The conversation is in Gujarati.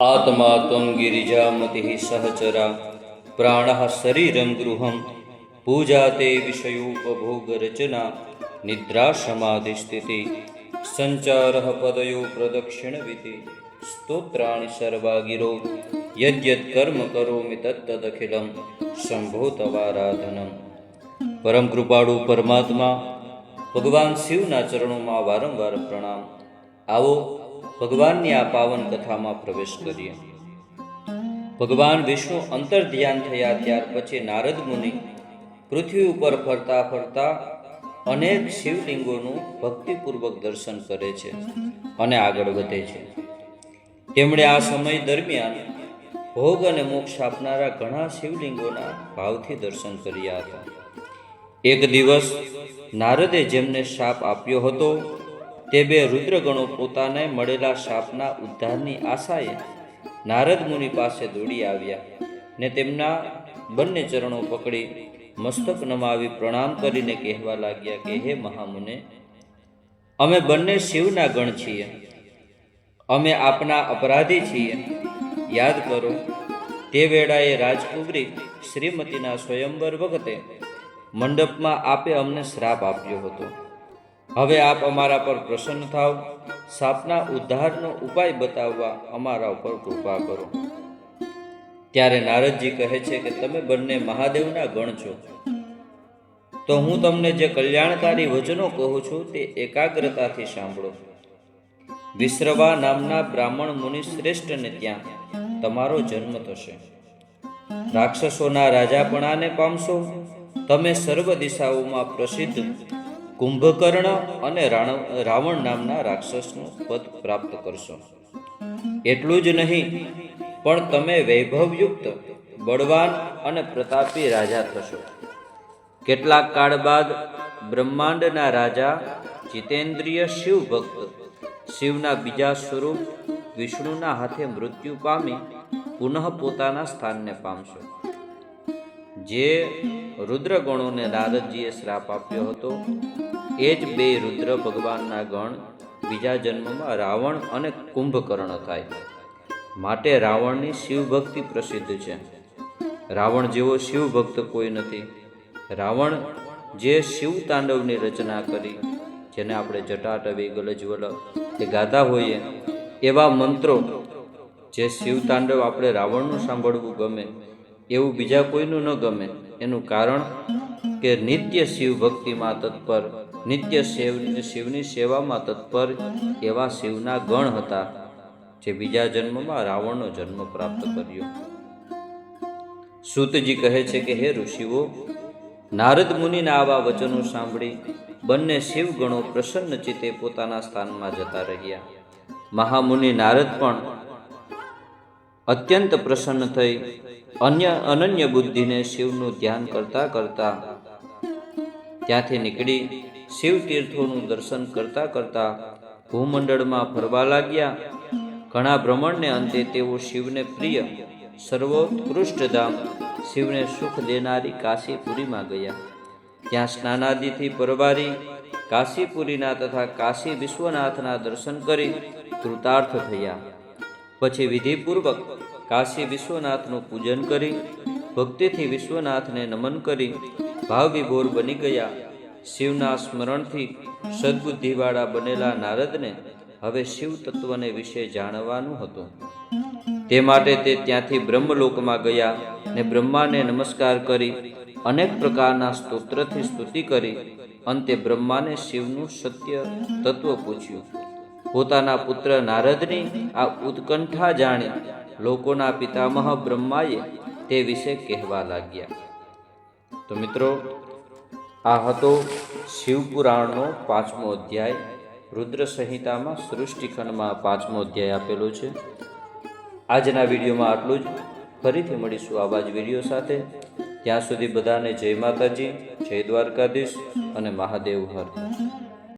આત્મા ત્વં ગિરિજામતિः સહચરા પ્રાણ શરીરં ગૃહં પૂજા તે વિષયોપભોગરચના નિદ્રા સમાધિસ્થિતિ સંચાર પદયો પ્રદક્ષિણવિધિ સ્તોત્રાણિ સર્વાગિરો યદ્યત કર્મ કરોમિ તત્તદખિલં શંભો તવારાધનમ પરમ કૃપાળુ પરમાત્મા ભગવાન શિવના ચરણોમાં વારંવાર પ્રણામ આવો ભગવાનની આ પાવન કથામાં પ્રવેશ કરીએ. ભગવાન વિષ્ણુ અંતર ધ્યાન થયા ત્યાર પછી નારદ મુનિ પૃથ્વી ઉપર ફરતા ફરતા અનેક શિવલિંગોનું ભક્તિપૂર્વક દર્શન કરે છે અને આગળ વધે છે. તેમણે આ સમય દરમિયાન ભોગ અને મોક્ષ આપનારા ઘણા શિવલિંગોના ભાવથી દર્શન કર્યા હતા. એક દિવસ નારદે જેમને શાપ આપ્યો હતો તે બે રુદ્રગણો પોતાને મળેલા શાપના ઉદ્ધારની આશાએ નારદ મુનિ પાસે દોડી આવ્યા ને તેમના બંને ચરણો પકડી મસ્તક નમાવી પ્રણામ કરીને કહેવા લાગ્યા કે, હે મહામુને, અમે બંને શિવના ગણ છીએ. અમે આપના અપરાધી છીએ. યાદ કરો, તે વેળાએ રાજકુબરી શ્રીમતીના સ્વયંવર વખતે મંડપમાં આપે અમને શ્રાપ આપ્યો હતો. હવે આપ અમારા પર પ્રસન્ન થાવ. સાપના ઉદ્ધારનો ઉપાય બતાવવા અમારા ઉપર કૃપા કરો. ત્યારે નારદજી કહે છે કે તમે બંને મહાદેવના ગણ છો. તો હું તમને જે કલ્યાણકારી વચનો કહું છું તે એકાગ્રતાથી સાંભળો. વિશ્રવા નામના બ્રાહ્મણ મુનિ શ્રેષ્ઠને ત્યાં તમારો જન્મ થશે. રાક્ષસોના રાજાપણાને પામશો. તમે સર્વ દિશાઓમાં પ્રસિદ્ધ કુંભકર્ણ અને રાવણ નામના રાક્ષસનું પદ પ્રાપ્ત કરશો. એટલું જ નહીં, પણ તમે વૈભવયુક્ત, બળવાન અને પ્રતાપી રાજા થશો. કેટલાક કાળ બાદ બ્રહ્માંડના રાજા જીતેન્દ્રિય શિવ ભક્ત શિવના બીજા સ્વરૂપ વિષ્ણુના હાથે મૃત્યુ પામી પુનઃ પોતાના સ્થાનને પામશો. જે રુદ્રગણોને નારદજીએ શ્રાપ આપ્યો હતો. એ જ બે રુદ્ર ભગવાનના ગણ બીજા જન્મમાં રાવણ અને કુંભકર્ણ થાય. માટે રાવણની શિવભક્તિ પ્રસિદ્ધ છે. રાવણ જેવો શિવભક્ત કોઈ નથી. રાવણ જે શિવ તાંડવની રચના કરી, જેને આપણે જટાટવી ગલજવલ એ ગાતા હોઈએ, એવા મંત્રો જે શિવ તાંડવ આપણે રાવણનું સાંભળવું ગમે એવું બીજા કોઈનું ન ગમે. એનું કારણ કે નિત્ય શિવ ભક્તિમાં તત્પર, નિત્ય શિવ, શિવની સેવામાં તત્પર એવા શિવના ગણ હતા, જે બીજા જન્મમાં રાવણનો જન્મ પ્રાપ્ત કર્યો. સૂતજી કહે છે કે, હે ઋષિઓ, નારદ મુનિના આવા વચનો સાંભળી બંને શિવગણો પ્રસન્ન ચિત્તે પોતાના સ્થાનમાં જતા રહ્યા. મહામુનિ નારદ પણ અત્યંત પ્રસન્ન થઈ અન્ય અનન્ય બુદ્ધિને શિવનું ધ્યાન કરતા કરતા ત્યાંથી નીકળી શિવ તીર્થોનું દર્શન કરતા કરતા ભૂમંડળમાં ફરવા લાગ્યા. ઘણા ભ્રમણને અંતે તેઓ શિવને પ્રિય સર્વોત્કૃષ્ટ ધામ શિવને સુખ દેનારી કાશીપુરીમાં ગયા. ત્યાં સ્નાનાદિથી પરવારી કાશીપુરીના તથા કાશી વિશ્વનાથના દર્શન કરી કૃતાર્થ થયા. પછી વિધિપૂર્વક કાશી વિશ્વનાથનું પૂજન કરી, ભક્તિથી વિશ્વનાથને નમન કરી ભાવ વિભોર બની ગયા. શિવના સ્મરણથી સદબુદ્ધિવાળા બનેલા નારદને હવે શિવ તત્વને વિશે જાણવાનું હતું. તે માટે તે ત્યાંથી બ્રહ્મલોકમાં ગયા ને બ્રહ્માને નમસ્કાર કરી, અનેક પ્રકારના સ્તોત્રથી સ્તુતિ કરી. અંતે બ્રહ્માને શિવનું સત્ય તત્વ પૂછ્યું. પોતાના પુત્ર નારદની આ ઉત્કંઠા જાણી લોકોના પિતામહ બ્રહ્માએ તે વિશે કહેવા લાગ્યા. તો મિત્રો, આ હતો શિવપુરાણનો પાંચમો અધ્યાય. રુદ્ર સંહિતામાં સૃષ્ટિખંડમાં પાંચમો અધ્યાય આપેલો છે. આજના વિડીયોમાં આટલું જ. ફરીથી મળીશું આવા જ વીડિયો સાથે. ત્યાં સુધી બધાને જય માતાજી, જય દ્વારકાધીશ અને મહાદેવ હર.